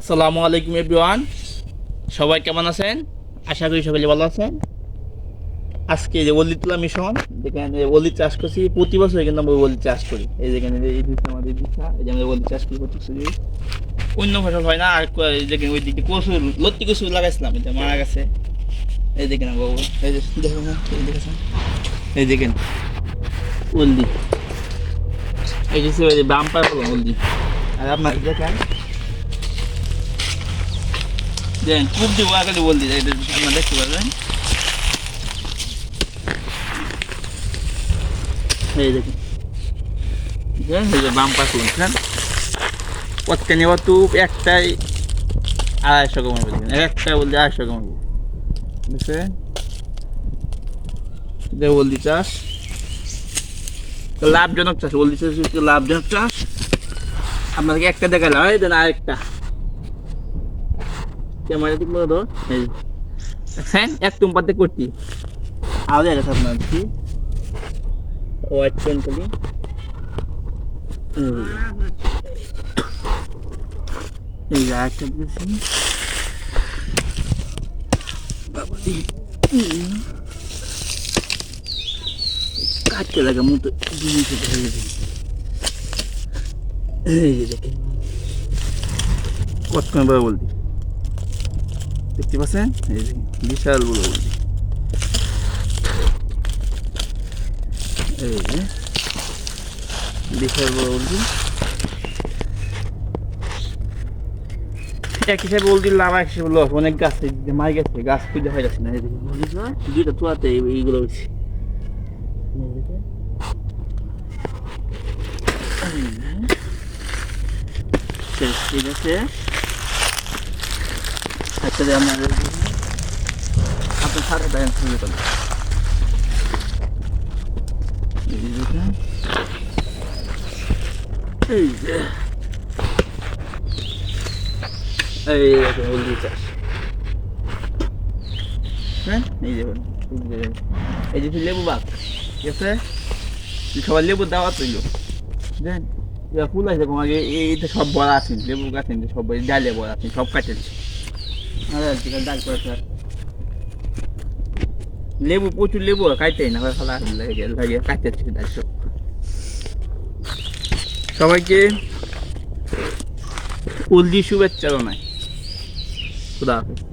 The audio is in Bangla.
আসসালামু আলাইকুম এভরিওয়ান। সবাই কেমন আছেন? আশা করি সবাই ভালো আছেন। আজকে যে ওলি তোলা মিশন, যেখানে ওলি চাষ করছি, প্রতি বছর কিন্তু আমরা ওলি চাষ করি। এই যেখানে এই দিচ্ছে আমাদের দিচ্ছা এই যে আমরা ওলি চাষ করি প্রতি বছরই। অন্য ফসল হয় না, আর যেখানে ওই দিকে কচু লত্তি কচু লাগাইছিলাম এটা মারা গেছে। এই দেখেন বাবু, এই যে দেখুন এই দেখেছেন এই দেখেন ওলদি এই যে বাম্পার হলো ওলদি আর আপনার দেখেন? দেন, খুব দিব, আগে বল দিই আপনারা দেখতে পারবেন। এই দেখুন। প্রত্যেক নেওয়া তো একটাই আড়াইশো কমাবো দেখেন একটা বলতে আড়াইশো চাষ লাভজনক চাষ বলদি লাভজনক চাষ? আপনাদেরকে একটা এই দেন আরেকটা। ক্যামেরা ঠিক মতো? এই। দেখছেন এক টুম্পাতে করছি আলাদা গেছে আপনার কি হোয়াইট পেন্ট করি এই। যে আরেকটা দিয়েছি। বাবারে। উম। মতো জিনিস হয়ে এই যে দেখেন। কতক্ষণ বড় বলছি দেখতে পাচ্ছেন? এই যে বিশাল বড় এই যে বিশাল বড় বলছি। এক হিসাবে লাভ এক হিসাবে লস অনেক গাছ মার গেছে, গাছ খুঁজে হয়ে যাচ্ছে না দুইটা তোয়াতে এই- এইগুলো হচ্ছে। ঠিক আছে আচ্ছা আপনার আপনার সাথে দেখেন শুরু করুন এই যে। এই হলদি চাষ। হ্যাঁ এই যে লেবু বাগ? ঠিক আছে? সবার লেবু দাওয়া তৈল দেন ফুল আছে, দেখুন, আগে এইটা সব বড় আছে, লেবু গাছ সব ডালে বড় আছে, সব কাটেছে আরে আজকে ডাল করে স্যার লেবু প্রচুর লেবু কাটতে না খালা লাগে ডাল সবাইকে উলজি শুভেচ্ছা জানাই। খুদা হাফেজ।